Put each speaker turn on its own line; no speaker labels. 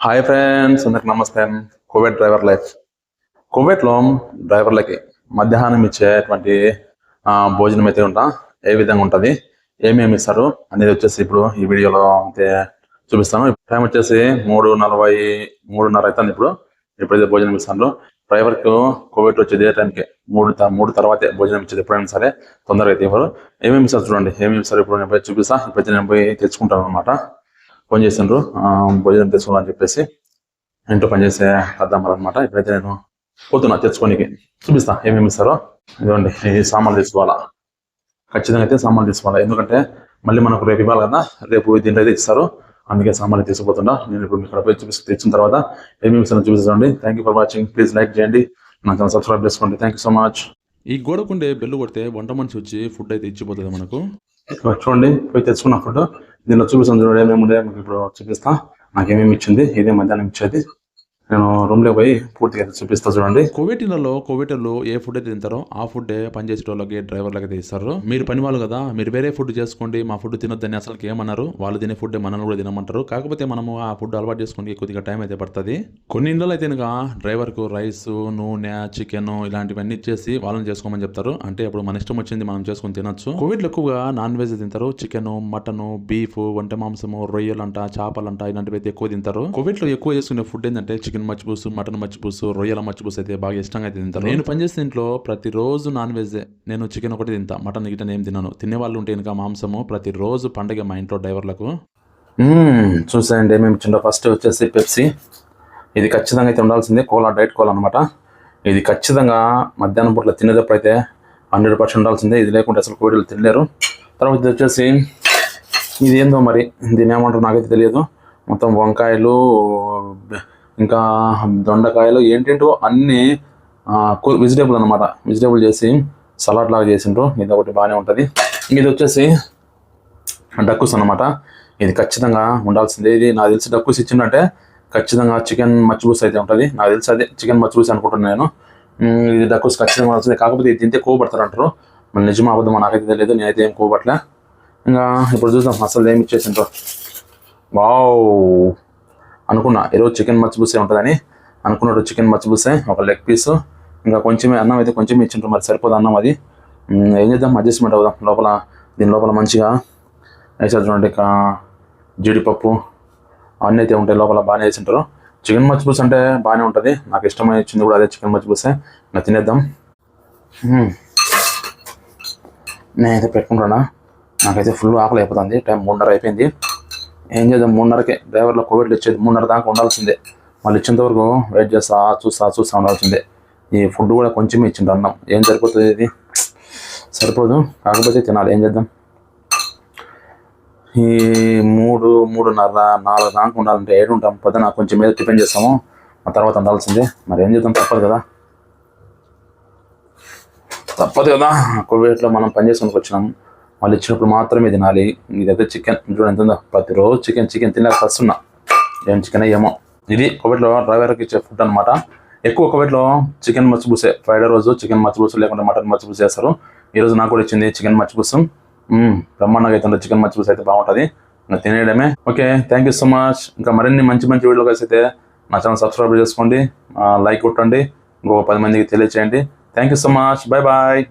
Hi friends అందరికి నమస్తే. Covid driver life కోవిడ్లో డ్రైవర్లకి మధ్యాహ్నం ఇచ్చేటువంటి భోజనం అయితే ఉంటా ఏ విధంగా ఉంటుంది ఏమేమి ఇస్తారు అనేది వచ్చేసి ఇప్పుడు ఈ వీడియోలో అయితే చూపిస్తాను. టైం వచ్చేసి మూడు నలభై మూడున్నర అవుతుంది ఇప్పుడు. ఎప్పుడైతే భోజనం ఇస్తాను డ్రైవర్కు కోవిడ్ వచ్చేది ఏ టైంకి మూడు మూడు తర్వాతే భోజనం ఇచ్చేది ఎప్పుడైనా సరే తొందరగా అయితే ఇవ్వరు. ఏమేమి ఇస్తారు చూడండి ఏమేమి ఇస్తారు ఇప్పుడు నేను పోయి చూపిస్తా. ఇప్పుడైతే నేను పోయి తెచ్చుకుంటాను అనమాట ఫోన్ చేసిండ్రు. ఆ, భోజనం తెచ్చుకోవాలని చెప్పేసి ఇంట్లో పనిచేసే అర్థం అనమాట ఇప్పుడైతే నేను పోతున్నా తెచ్చుకోనికి. చూపిస్తా ఏమేమి ఇస్తారో. ఇదిగోండి ఈ సామాన్లు తీసుకోవాలా. ఖచ్చితంగా అయితే సామాన్లు తీసుకోవాలా. ఎందుకంటే మళ్ళీ మనకు రేపు ఇవ్వాలి కదా. రేపు దీంట్లో అయితే ఇస్తారు. అందుకే సామాన్లు తీసుకుపోతుండా నేను ఇప్పుడు ఇక్కడ పోయి చూపిస్తే. తెచ్చిన తర్వాత ఏమేమి ఇస్తారో చూపిస్తాండి thank you for watching please like చేయండి. నా ఛానల్ సబ్స్క్రైబ్ చేసుకోండి. థ్యాంక్ యూ సో మచ్
ఈ గోడకుండే బెల్లు కొడితే వంట మనిషి వచ్చి ఫుడ్ అయితే ఇచ్చిపోతుంది మనకు.
చూడండి పోయి తెచ్చుకున్న ఫోటో. దీనిలో చూపిస్తాను చూడండి ఏమేమి ఉండే మీకు ఇప్పుడు చూపిస్తా. నాకు ఏమేమి ఇచ్చింది? ఇదే మధ్యాహ్నం ఇచ్చేది. నేను రూమ్లో పోయి పూర్తిగా చూపిస్తా చూడండి.
కోవిటీలలో కోవిటర్లు ఏ ఫుడ్ అయితే తింటారో ఆ ఫుడ్ పనిచేసే వాళ్ళకి డ్రైవర్లకి అయితే ఇస్తారు మీరు పని వాళ్ళు కదా మీరు వేరే ఫుడ్ చేసుకోండి మా ఫుడ్ తినొద్దని అసలు ఏమన్నారు? వాళ్ళు తినే ఫుడ్ మనల్ని కూడా తినమంటారు. కాకపోతే మనము ఆ ఫుడ్ అలవాటు చేసుకోండి కొద్దిగా టైం అయితే పడుతుంది. కొన్ని ఇండ్లలో అయితే కనుక డ్రైవర్కు రైస్ నూనె చికెన్ ఇలాంటివన్నీ ఇచ్చేసి వాళ్ళని చేసుకోమని చెప్తారు. అంటే అప్పుడు మన ఇష్టం వచ్చింది మనం చేసుకొని తినొచ్చు. కోవిడ్లో ఎక్కువగా నాన్ వెజ్ తింటారు. చికెన్ మటన్ బీఫ్ వంట మాంసము రొయ్యలంట చేపలంట ఇలాంటివి అయితే ఎక్కువ తింటారు. కోవిడ్లో ఎక్కువ చేసుకునే ఫుడ్ ఏంటంటే చికెన్ మచ్చిపూసు మటన్ మచ్చిపూసు రొయ్యల మచ్చిపూసు అయితే బాగా ఇష్టంగా అయితే తింటారు. నేను పనిచేసే ఇంట్లో ప్రతిరోజు నాన్ వెజ్ నేను చికెన్ ఒకటి తింటా మటన్ గిటన్ ఏం తిన్నాను తినే వాళ్ళు ఉంటే ఇంకా మాంసము ప్రతిరోజు పండగ మా ఇంట్లో డ్రైవర్లకు.
మ్మ్, చూసేయండి ఏమేమి ఇచ్చిండో ఫస్ట్ వచ్చేసి పెప్సీ. ఇది ఖచ్చితంగా అయితే ఉండాల్సిందే కోలా డైట్ కోలా అనమాట ఇది ఖచ్చితంగా మధ్యాహ్నం పూట్ల తినేటప్పుడు అయితే హండ్రెడ్ పర్సెంట్ ఉండాల్సిందే. ఇది లేకుంటే అసలు కోడిలు తినలేరు. తర్వాత ఇది వచ్చేసి ఇది ఏందో మరి దీని ఏమంటారు నాకైతే తెలియదు. మొత్తం వంకాయలు ఇంకా దొండకాయలు ఏంటేంటో అన్నీ వెజిటేబుల్ అనమాట వెజిటేబుల్ చేసి సలాడ్ లాగా చేసిండ్రు. ఇది ఒకటి బాగానే ఉంటుంది. ఇది వచ్చేసి డక్కుస్ అన్నమాట. ఇది ఖచ్చితంగా ఉండాల్సిందే. ఇది నాకు తెలిసి డక్కుస్ ఇచ్చిందంటే ఖచ్చితంగా చికెన్ మచ్చిబూస్ అయితే ఉంటుంది. నాకు తెలిసి అదే చికెన్ మచ్చిబూస్ అనుకుంటున్నాను నేను. ఇది డక్కుస్ ఖచ్చితంగా ఉండాల్సిందే. కాకపోతే ఇది తింటే కోపడతారు అంటారు. మరి నిజమా అబద్ధమా నాకైతే తెలియదు. నేనైతే ఏం కోపట్లే. ఇంకా ఇప్పుడు చూద్దాం. అసలు ఏమి ఇచ్చేసిండ్రు? వావ్! అనుకున్నా. ఈరోజు చికెన్ మచ్చిబూసే ఉంటుందని అనుకున్నాడు. చికెన్ మచ్చిబూసే ఒక లెగ్ పీస్ ఇంకా కొంచెమే అన్నం అయితే కొంచెమే ఇచ్చింటారు మరి సరిపోదు అన్నం అది. ఏం చేద్దాం? అడ్జస్ట్మెంట్ అవుదాం. లోపల దీని లోపల మంచిగా వేసారు చూడండి. ఇక జీడిపప్పు అన్నీ అయితే ఉంటాయి. లోపల బాగానే వేసింటారు. చికెన్ మచ్చిపూస అంటే బాగానే ఉంటుంది. నాకు ఇష్టమైన కూడా అదే చికెన్ మచ్చిపూసే ఇంకా తినేద్దాం. నేనైతే పెట్టుకుంటానా నాకైతే ఫుల్ ఆకలి అయిపోతుంది. టైం మూడున్నర అయిపోయింది. ఏం చేద్దాం? మూడున్నరకే డ్రైవర్లో కోవిడ్ ఇచ్చేది మూడున్నర దాకా ఉండాల్సిందే. వాళ్ళు ఇచ్చేంత వరకు వెయిట్ చేస్తా. చూస్తా చూస్తా ఉండాల్సిందే. ఈ ఫుడ్ కూడా కొంచెం ఇచ్చిండు అన్నం. ఏం సరిపోతుంది ఇది? సరిపోదు. కాకపోతే తినాలి. ఏం చేద్దాం? ఈ మూడు మూడున్నర నాలుగు దాకా ఉండాలంటే ఏడు ఉంటాం. పొద్దున కొంచెం మీద టిఫిన్ చేస్తాము. ఆ తర్వాత ఉండాల్సిందే. మరి ఏం చేద్దాం? తప్పదు కదా. తప్పదు కదా. కోవిడ్లో మనం పని వచ్చినాము వాళ్ళు ఇచ్చినప్పుడు మాత్రమే తినాలి. ఇదైతే చికెన్. చూడండి ఎంత ఉందో ప్రతిరోజు చికెన్ చికెన్ తినలేక వస్తున్నా ఏం చికెన్ ఏమో. ఇది ఒకటిలో డ్రైవర్కి ఇచ్చే ఫుడ్ అనమాట ఎక్కువ ఒకటిలో చికెన్ మచ్చిపూసే. ఫ్రైడే రోజు చికెన్ మచ్చిపూస లేకుంటే మటన్ మచ్చిపూస చేస్తారు. ఈ రోజు నాకు కూడా ఇచ్చింది చికెన్ మచ్చిపూసు. బ్రహ్మాండంగా అయితే ఉంది. చికెన్ మచ్చిపూస అయితే బాగుంటుంది. ఇంకా తినేయడమే. Okay. Thank you so much ఇంకా మరిన్ని మంచి మంచి వీడియోలు కలిసి అయితే నా ఛానల్ సబ్స్క్రైబ్ చేసుకోండి. లైక్ కొట్టండి. ఇంకొక పది మందికి తెలియచేయండి. Thank you so much bye bye